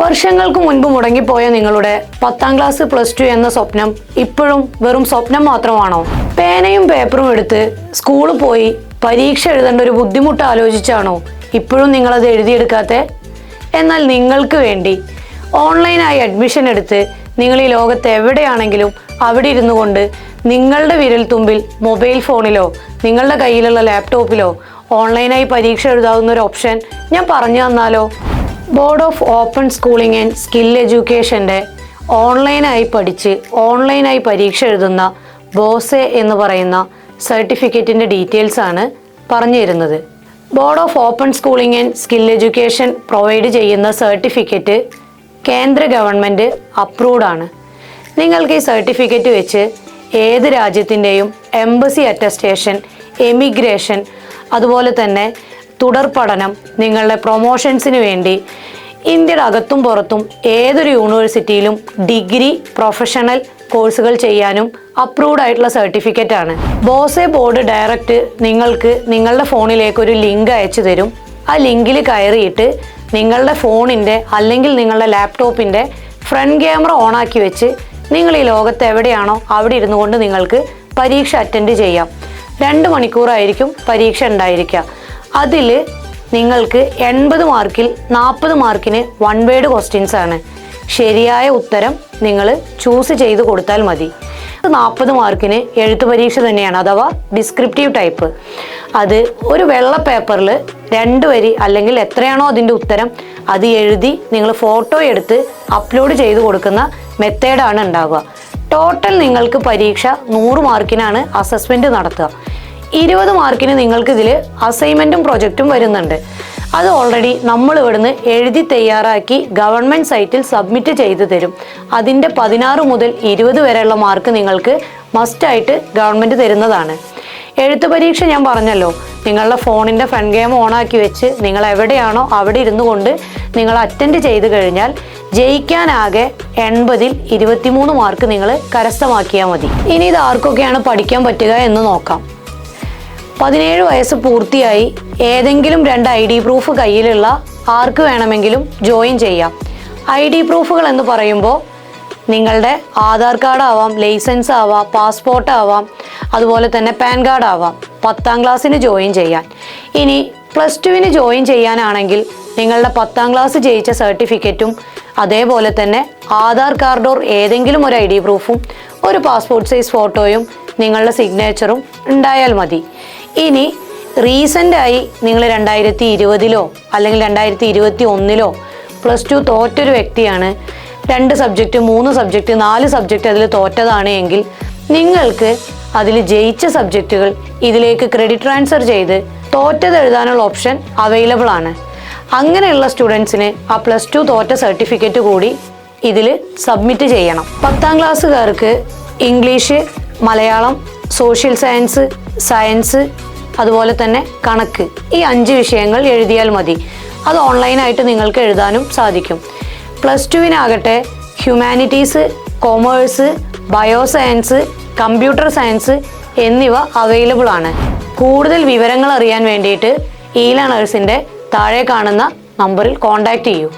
വർഷങ്ങൾക്ക് മുൻപ് മുടങ്ങിപ്പോയ നിങ്ങളുടെ പത്താം ക്ലാസ് പ്ലസ് ടു എന്ന സ്വപ്നം ഇപ്പോഴും വെറും സ്വപ്നം മാത്രമാണോ? പേനയും പേപ്പറും എടുത്ത് സ്കൂളിൽ പോയി പരീക്ഷ എഴുതേണ്ട ഒരു ബുദ്ധിമുട്ട് ആലോചിച്ചാണോ ഇപ്പോഴും നിങ്ങളത് എഴുതിയെടുക്കാത്ത? എന്നാൽ നിങ്ങൾക്ക് വേണ്ടി ഓൺലൈനായി അഡ്മിഷൻ എടുത്ത് നിങ്ങൾ ഈ ലോകത്ത് എവിടെയാണെങ്കിലും അവിടെ ഇരുന്നു കൊണ്ട് നിങ്ങളുടെ വിരൽത്തുമ്പിൽ മൊബൈൽ ഫോണിലോ നിങ്ങളുടെ കയ്യിലുള്ള ലാപ്ടോപ്പിലോ ഓൺലൈനായി പരീക്ഷ എഴുതാവുന്ന ഒരു ഓപ്ഷൻ ഞാൻ പറഞ്ഞു തന്നാലോ? Board of open schooling and skill എഡ്യൂക്കേഷന്റെ ഓൺലൈനായി പഠിച്ച് ഓൺലൈനായി പരീക്ഷ എഴുതുന്ന ബോസെ എന്ന് പറയുന്ന സർട്ടിഫിക്കറ്റിന്റെ ഡീറ്റെയിൽസ് ആണ് പറഞ്ഞു തരുന്നത് board of open schooling and skill education provide ചെയ്യുന്ന സർട്ടിഫിക്കറ്റ് കേന്ദ്ര ഗവൺമെന്റ് അപ്രൂവ്ഡ് ആണ്. നിങ്ങൾക്ക് ഈ സർട്ടിഫിക്കറ്റ് വെച്ച് ഏത് രാജ്യത്തിന്റെയും എംബസി അറ്റസ്റ്റേഷൻ എമിഗ്രേഷൻ അതുപോലെ തന്നെ തുടർ പഠനം നിങ്ങളുടെ പ്രൊമോഷൻസിന് വേണ്ടി. ഇന്ത്യയുടെ അകത്തും പുറത്തും ഏതൊരു യൂണിവേഴ്സിറ്റിയിലും ഡിഗ്രി പ്രൊഫഷണൽ കോഴ്സുകൾ ചെയ്യാനും അപ്രൂവ്ഡ് ആയിട്ടുള്ള സർട്ടിഫിക്കറ്റ് ആണ്. ബോസെ ബോർഡ് ഡയറക്റ്റ് നിങ്ങൾക്ക് നിങ്ങളുടെ ഫോണിലേക്ക് ഒരു ലിങ്ക് അയച്ചു തരും. ആ ലിങ്കിൽ കയറിയിട്ട് നിങ്ങളുടെ ഫോണിന്റെ അല്ലെങ്കിൽ നിങ്ങളുടെ ലാപ്ടോപ്പിന്റെ ഫ്രണ്ട് ക്യാമറ ഓണാക്കി വെച്ച് നിങ്ങൾ ഈ ലോകത്ത് എവിടെയാണോ അവിടെ ഇരുന്നു കൊണ്ട് നിങ്ങൾക്ക് പരീക്ഷ അറ്റൻഡ് ചെയ്യാം. രണ്ട് മണിക്കൂറായിരിക്കും പരീക്ഷ ഉണ്ടായിരിക്കുക. അതിൽ നിങ്ങൾക്ക് എൺപത് മാർക്കിൽ നാൽപ്പത് മാർക്കിന് വൺ വേഡ് ക്വസ്റ്റ്യൻസ് ആണ്. ശരിയായ ഉത്തരം നിങ്ങൾ ചൂസ് ചെയ്ത് കൊടുത്താൽ മതി. നാൽപ്പത് മാർക്കിന് എഴുത്തു പരീക്ഷ തന്നെയാണ് അഥവാ ഡിസ്ക്രിപ്റ്റീവ് ടൈപ്പ് അത് ഒരു വെള്ള പേപ്പറിൽ രണ്ട് വരി അല്ലെങ്കിൽ എത്രയാണോ അതിന്റെ ഉത്തരം അത് എഴുതി നിങ്ങൾ ഫോട്ടോ എടുത്ത് അപ്ലോഡ് ചെയ്ത് കൊടുക്കുന്ന മെത്തേഡാണ് ഉണ്ടാവുക. ടോട്ടൽ നിങ്ങൾക്ക് പരീക്ഷ നൂറ് മാർക്കിനാണ് അസസ്മെന്റ് നടത്തുക. ഇരുപത് മാർക്കിന് നിങ്ങൾക്ക് ഇതിൽ അസൈൻമെന്റും പ്രൊജക്റ്റും വരുന്നുണ്ട്. അത് ഓൾറെഡി നമ്മൾ ഇവിടുന്ന് എഴുതി തയ്യാറാക്കി ഗവൺമെന്റ് സൈറ്റിൽ സബ്മിറ്റ് ചെയ്തു തരും. അതിന്റെ പതിനാറ് മുതൽ ഇരുപത് വരെയുള്ള മാർക്ക് നിങ്ങൾക്ക് മസ്റ്റായിട്ട് ഗവൺമെന്റ് തരുന്നതാണ്. എഴുത്ത് പരീക്ഷ ഞാൻ പറഞ്ഞല്ലോ നിങ്ങളുടെ ഫോണിന്റെ ഫ്രണ്ട് ഗെയിം ഓണാക്കി വെച്ച് നിങ്ങൾ എവിടെയാണോ അവിടെ ഇരുന്നു കൊണ്ട് നിങ്ങൾ അറ്റൻഡ് ചെയ്ത് കഴിഞ്ഞാൽ ജയിക്കാനാകെ എൺപതിൽ ഇരുപത്തിമൂന്ന് മാർക്ക് നിങ്ങൾ കരസ്ഥമാക്കിയാൽ മതി. ഇനി ഇത് ആർക്കൊക്കെയാണ് പഠിക്കാൻ പറ്റുക എന്ന് നോക്കാം. പതിനേഴ് വയസ്സ് പൂർത്തിയായി ഏതെങ്കിലും രണ്ട് ഐ ഡി പ്രൂഫ് കയ്യിലുള്ള ആർക്ക് വേണമെങ്കിലും ജോയിൻ ചെയ്യാം. ഐ ഡി പ്രൂഫുകൾ എന്ന് പറയുമ്പോൾ നിങ്ങളുടെ ആധാർ കാർഡ് ആവാം ലൈസൻസ് ആവാം പാസ്പോർട്ട് ആവാം അതുപോലെ തന്നെ പാൻ കാർഡ് ആവാം. പത്താം ക്ലാസ്സിന് ജോയിൻ ചെയ്യാൻ. ഇനി പ്ലസ് ടുവിന് ജോയിൻ ചെയ്യാനാണെങ്കിൽ നിങ്ങളുടെ പത്താം ക്ലാസ് ജയിച്ച സർട്ടിഫിക്കറ്റും അതേപോലെ തന്നെ ആധാർ കാർഡോർ ഏതെങ്കിലും ഒരു ഐ ഡി പ്രൂഫും ഒരു പാസ്പോർട്ട് സൈസ് ഫോട്ടോയും നിങ്ങളുടെ സിഗ്നേച്ചറും ഉണ്ടായാൽ മതി. ഇനി റീസെന്റായി നിങ്ങൾ രണ്ടായിരത്തി ഇരുപതിലോ അല്ലെങ്കിൽ രണ്ടായിരത്തി ഇരുപത്തി ഒന്നിലോ പ്ലസ് ടു തോറ്റൊരു വ്യക്തിയാണ്. രണ്ട് സബ്ജക്റ്റ് മൂന്ന് സബ്ജക്റ്റ് നാല് സബ്ജക്റ്റ് അതിൽ തോറ്റതാണ് എങ്കിൽ നിങ്ങൾക്ക് അതിൽ ജയിച്ച സബ്ജക്റ്റുകൾ ഇതിലേക്ക് ക്രെഡിറ്റ് ട്രാൻസ്ഫർ ചെയ്ത് തോറ്റത് എഴുതാനുള്ള ഓപ്ഷൻ അവൈലബിൾ ആണ്. അങ്ങനെയുള്ള സ്റ്റുഡൻസിന് ആ പ്ലസ് ടു തോറ്റ സർട്ടിഫിക്കറ്റ് കൂടി ഇതിൽ സബ്മിറ്റ് ചെയ്യണം. പത്താം ക്ലാസ്സുകാർക്ക് English Malayalam social science science അതുപോലെ തന്നെ കണക്ക്. ഈ അഞ്ച് വിഷയങ്ങൾ എഴുതിയാൽ മതി. അത് ഓൺലൈനായിട്ട് നിങ്ങൾക്ക് എഴുതാനും സാധിക്കും. Plus ടുവിനാകട്ടെ humanities commerce bio science computer science എന്നിവ അവൈലബിൾ ആണ്. കൂടുതൽ വിവരങ്ങൾ അറിയാൻ വേണ്ടിയിട്ട് ഈ ലേണേഴ്സിന്റെ താഴെ കാണുന്ന നമ്പറിൽ കോൺടാക്റ്റ് ചെയ്യൂ.